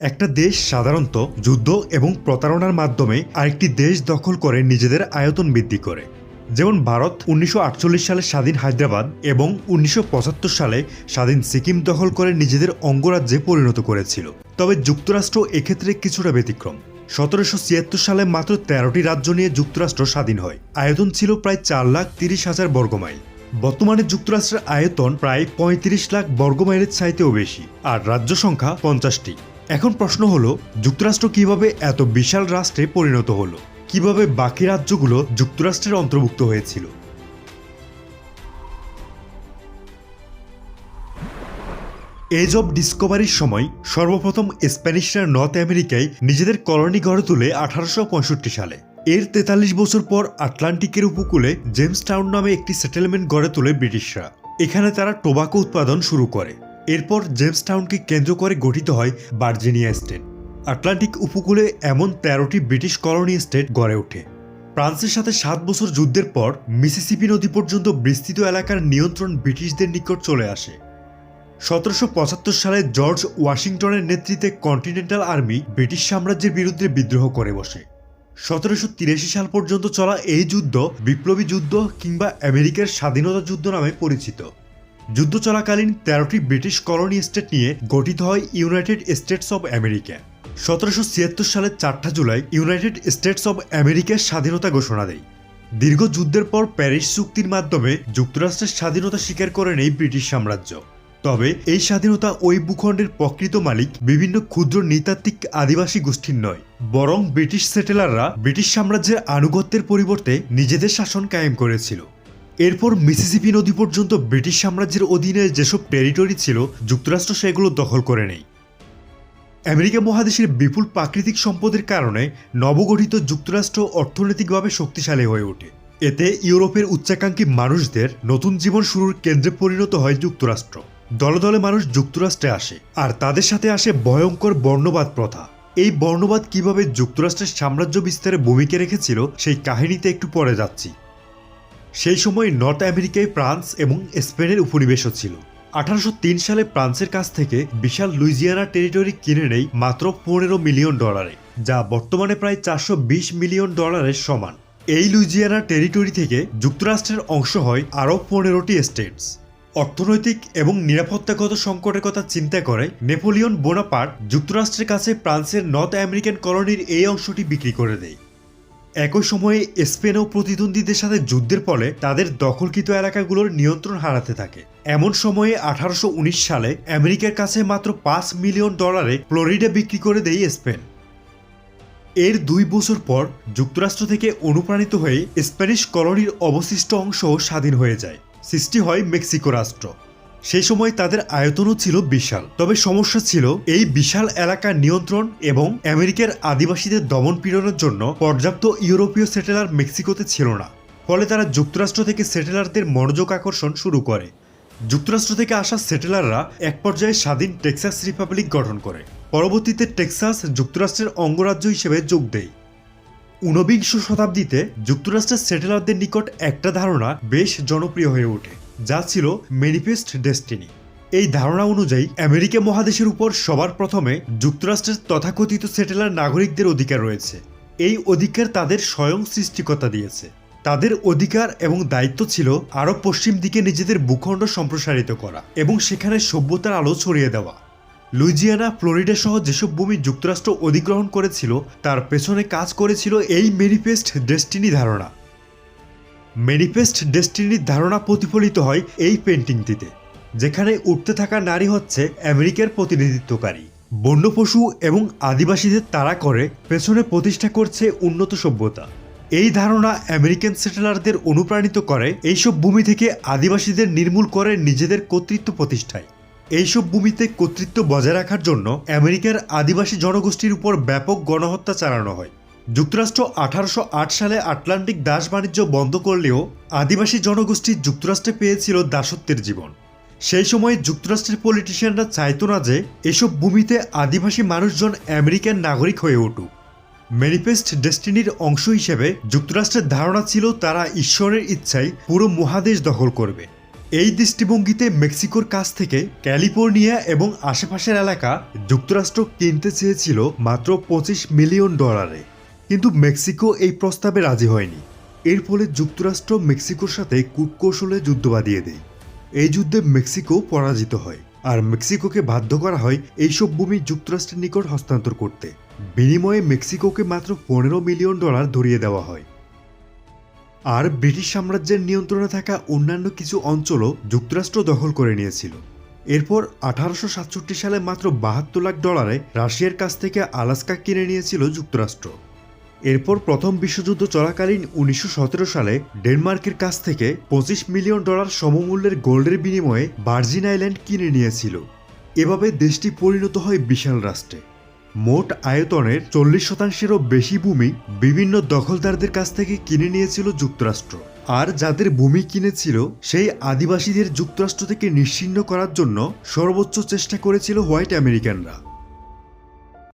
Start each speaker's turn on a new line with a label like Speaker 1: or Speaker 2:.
Speaker 1: একটা দেশ সাধারণত যুদ্ধ এবং প্রতারণার মাধ্যমে আরেকটি দেশ দখল করে নিজেদের আয়তন বৃদ্ধি করে। যেমন ভারত উনিশশো আটচল্লিশ সালে স্বাধীন হায়দ্রাবাদ এবং উনিশশো পঁচাত্তর সালে স্বাধীন সিকিম দখল করে নিজেদের অঙ্গরাজ্যে পরিণত করেছিল। তবে যুক্তরাষ্ট্র এক্ষেত্রে কিছুটা ব্যতিক্রম। সতেরোশো ছিয়াত্তর সালে মাত্র তেরোটি রাজ্য নিয়ে যুক্তরাষ্ট্র স্বাধীন হয়। আয়তন ছিল প্রায় চার লাখ তিরিশ হাজার বর্গমাইল। বর্তমানে যুক্তরাষ্ট্রের আয়তন প্রায় পঁয়ত্রিশ লাখ বর্গমাইলের চাইতেও বেশি, আর রাজ্য সংখ্যা পঞ্চাশটি। এখন প্রশ্ন হলো, যুক্তরাষ্ট্র কীভাবে এত বিশাল রাষ্ট্রে পরিণত হলো? কীভাবে বাকি রাজ্যগুলো যুক্তরাষ্ট্রের অন্তর্ভুক্ত হয়েছিল? এজ অব ডিসকভারির সময় সর্বপ্রথম স্প্যানিশরা নর্থ আমেরিকায় নিজেদের কলোনি গড়ে তুলে আঠারোশো পঁয়ষট্টি সালে। এর তেতাল্লিশ বছর পর আটলান্টিকের উপকূলে জেমস টাউন নামে একটি সেটেলমেন্ট গড়ে তোলে ব্রিটিশরা। এখানে তারা টোবাকো উৎপাদন শুরু করে। এরপর জেমস টাউনকে কেন্দ্র করে গঠিত হয় ভার্জিনিয়া স্টেট। আটলান্টিক উপকূলে এমন তেরোটি ব্রিটিশ কলোনি স্টেট গড়ে ওঠে। ফ্রান্সের সাথে সাত বছর যুদ্ধের পর মিসিসিপি নদী পর্যন্ত বিস্তৃত এলাকার নিয়ন্ত্রণ ব্রিটিশদের নিকট চলে আসে। সতেরোশো পঁচাত্তর সালে জর্জ ওয়াশিংটনের নেতৃত্বে কন্টিনেন্টাল আর্মি ব্রিটিশ সাম্রাজ্যের বিরুদ্ধে বিদ্রোহ করে বসে। সতেরোশো তিরাশি সাল পর্যন্ত চলা এই যুদ্ধ বিপ্লবী যুদ্ধ কিংবা আমেরিকার স্বাধীনতা যুদ্ধ নামে পরিচিত। যুদ্ধ চলাকালীন তেরোটি ব্রিটিশ কলোনি স্টেট নিয়ে গঠিত হয় ইউনাইটেড স্টেটস অব আমেরিকা। সতেরোশো ছিয়াত্তর সালের চারটা জুলাই ইউনাইটেড স্টেটস অব আমেরিকার স্বাধীনতা ঘোষণা দেয়। দীর্ঘ যুদ্ধের পর প্যারিস চুক্তির মাধ্যমে যুক্তরাষ্ট্রের স্বাধীনতা স্বীকার করে নেই ব্রিটিশ সাম্রাজ্য। তবে এই স্বাধীনতা ওই ভূখণ্ডের প্রকৃত মালিক, বিভিন্ন ক্ষুদ্র নৃতাত্ত্বিক আদিবাসী গোষ্ঠীর নয়। বরং ব্রিটিশ সেটেলাররা ব্রিটিশ সাম্রাজ্যের আনুগত্যের পরিবর্তে নিজেদের শাসন কায়েম করেছিল। এরপর মিসিসিপি নদী পর্যন্ত ব্রিটিশ সাম্রাজ্যের অধীনে যেসব টেরিটরি ছিল, যুক্তরাষ্ট্র সেগুলো দখল করে নেয়। আমেরিকা মহাদেশের বিপুল প্রাকৃতিক সম্পদের কারণে নবগঠিত যুক্তরাষ্ট্র অর্থনৈতিকভাবে শক্তিশালী হয়ে ওঠে। এতে ইউরোপের উচ্চাকাঙ্ক্ষী মানুষদের নতুন জীবন শুরুর কেন্দ্রে পরিণত হয় যুক্তরাষ্ট্র। দলে দলে মানুষ যুক্তরাষ্ট্রে আসে, আর তাদের সাথে আসে ভয়ঙ্কর বর্ণবাদ প্রথা। এই বর্ণবাদ কীভাবে যুক্তরাষ্ট্রের সাম্রাজ্য বিস্তারে ভূমিকা রেখেছিল, সেই কাহিনীতে একটু পরে যাচ্ছি। সেই সময় নর্থ আমেরিকায় ফ্রান্স এবং স্পেনের উপনিবেশও ছিল। আঠারোশো তিন সালে ফ্রান্সের কাছ থেকে বিশাল লুইজিয়ানা টেরিটরি কিনে নেই মাত্র পনেরো মিলিয়ন ডলারে, যা বর্তমানে প্রায় চারশো বিশ মিলিয়ন ডলারের সমান। এই লুইজিয়ানা টেরিটরি থেকে যুক্তরাষ্ট্রের অংশ হয় আরও পনেরোটি স্টেটস। অর্থনৈতিক এবং নিরাপত্তাগত সংকটের কথা চিন্তা করে নেপোলিয়ন বোনাপার্ট যুক্তরাষ্ট্রের কাছে ফ্রান্সের নর্থ আমেরিকান কলোনির এই অংশটি বিক্রি করে দেয়। একই সময়ে স্পেনও প্রতিদ্বন্দ্বীদের সাথে যুদ্ধের ফলে তাদের দখলকৃত এলাকাগুলোর নিয়ন্ত্রণ হারাতে থাকে। এমন সময়ে আঠারোশো উনিশ সালে আমেরিকার কাছে মাত্র পাঁচ মিলিয়ন ডলারে ফ্লোরিডা বিক্রি করে দেয় স্পেন। এর দুই বছর পর যুক্তরাষ্ট্র থেকে অনুপ্রাণিত হয়ে স্প্যানিশ কলোনির অবশিষ্ট অংশ স্বাধীন হয়ে যায়। সৃষ্টি হয় মেক্সিকো রাষ্ট্র। সেই সময় তাদের আয়তনও ছিল বিশাল। তবে সমস্যা ছিল এই বিশাল এলাকার নিয়ন্ত্রণ এবং আমেরিকার আদিবাসীদের দমন পীড়নের জন্য পর্যাপ্ত ইউরোপীয় সেটেলার মেক্সিকোতে ছিল না। ফলে তারা যুক্তরাষ্ট্র থেকে সেটেলারদের মনোযোগ আকর্ষণ শুরু করে। যুক্তরাষ্ট্র থেকে আসা সেটেলাররা এক পর্যায়ে স্বাধীন টেক্সাস রিপাবলিক গঠন করে। পরবর্তীতে টেক্সাস যুক্তরাষ্ট্রের অঙ্গরাজ্য হিসেবে যোগ দেয়। ঊনবিংশ শতাব্দীতে যুক্তরাষ্ট্রের সেটেলারদের নিকট একটা ধারণা বেশ জনপ্রিয় হয়ে ওঠে। যা ছিল ম্যানিফেস্ট ডেস্টিনি এই ধারণা অনুযায়ী, আমেরিকা মহাদেশের উপর সবার প্রথমে যুক্তরাষ্ট্রের তথাকথিত সেটেলার নাগরিকদের অধিকার রয়েছে। এই অধিকার তাদের স্বয়ং সৃষ্টিকর্তা দিয়েছে। তাদের অধিকার এবং দায়িত্ব ছিল আরও পশ্চিম দিকে নিজেদের ভূখণ্ড সম্প্রসারিত করা এবং সেখানে সভ্যতার আলো ছড়িয়ে দেওয়া। লুইজিয়ানা, ফ্লোরিডা সহ যেসব ভূমি যুক্তরাষ্ট্র অধিগ্রহণ করেছিল, তার পেছনে কাজ করেছিল এই ম্যানিফেস্ট ডেস্টিনি ধারণা। ম্যানিফেস্ট ডেস্টিনির ধারণা প্রতিফলিত হয় এই পেন্টিংটিতে, যেখানে উঠতে থাকা নারী হচ্ছে আমেরিকার প্রতিনিধিত্বকারী। বন্য পশু এবং আদিবাসীদের তাড়া করে পেছনে প্রতিষ্ঠা করছে উন্নত সভ্যতা। এই ধারণা আমেরিকান সেটেলারদের অনুপ্রাণিত করে এইসব ভূমি থেকে আদিবাসীদের নির্মূল করে নিজেদের কর্তৃত্ব প্রতিষ্ঠায়। এইসব ভূমিতে কর্তৃত্ব বজায় রাখার জন্য আমেরিকার আদিবাসী জনগোষ্ঠীর উপর ব্যাপক গণহত্যা চালানো হয়। যুক্তরাষ্ট্র আঠারোশো আট সালে আটলান্টিক দাস বাণিজ্য বন্ধ করলেও আদিবাসী জনগোষ্ঠী যুক্তরাষ্ট্রে পেয়েছিল দাসত্বের জীবন। সেই সময় যুক্তরাষ্ট্রের পলিটিশিয়ানরা চাইতো না যে এসব ভূমিতে আদিবাসী মানুষজন আমেরিকান নাগরিক হয়ে উঠুক। ম্যানিফেস্ট ডেস্টিনির অংশ হিসেবে যুক্তরাষ্ট্রের ধারণা ছিল তারা ঈশ্বরের ইচ্ছায় পুরো মহাদেশ দখল করবে। এই দৃষ্টিভঙ্গিতে মেক্সিকোর কাছ থেকে ক্যালিফোর্নিয়া এবং আশেপাশের এলাকা যুক্তরাষ্ট্র কিনতে চেয়েছিল মাত্র পঁচিশ মিলিয়ন ডলারে। কিন্তু মেক্সিকো এই প্রস্তাবে রাজি হয়নি। এর ফলে যুক্তরাষ্ট্র মেক্সিকোর সাথে কূটকৌশলে যুদ্ধ বাঁধিয়ে দেয়। এই যুদ্ধে মেক্সিকো পরাজিত হয় আর মেক্সিকোকে বাধ্য করা হয় এইসব ভূমি যুক্তরাষ্ট্রের নিকট হস্তান্তর করতে। বিনিময়ে মেক্সিকোকে মাত্র পনেরো মিলিয়ন ডলার ধরিয়ে দেওয়া হয়। আর ব্রিটিশ সাম্রাজ্যের নিয়ন্ত্রণে থাকা অন্যান্য কিছু অঞ্চলও যুক্তরাষ্ট্র দখল করে নিয়েছিল। এরপর আঠারোশো সাতষট্টি সালে মাত্র বাহাত্তর লাখ ডলারে রাশিয়ার কাছ থেকে আলাস্কা কিনে নিয়েছিল যুক্তরাষ্ট্র। এরপর প্রথম বিশ্বযুদ্ধ চলাকালীন উনিশশো সতেরো সালে ডেনমার্কের কাছ থেকে পঁচিশ মিলিয়ন ডলার সমমূল্যের গোল্ডের বিনিময়ে ভার্জিন আইল্যান্ড কিনে নিয়েছিল। এভাবে দেশটি পরিণত হয় বিশাল রাষ্ট্রে। মোট আয়তনের চল্লিশ শতাংশেরও বেশি ভূমি বিভিন্ন দখলদারদের কাছ থেকে কিনে নিয়েছিল যুক্তরাষ্ট্র। আর যাদের ভূমি কিনেছিল, সেই আদিবাসীদের যুক্তরাষ্ট্র থেকে নিশ্চিহ্ন করার জন্য সর্বোচ্চ চেষ্টা করেছিল হোয়াইট আমেরিকানরা।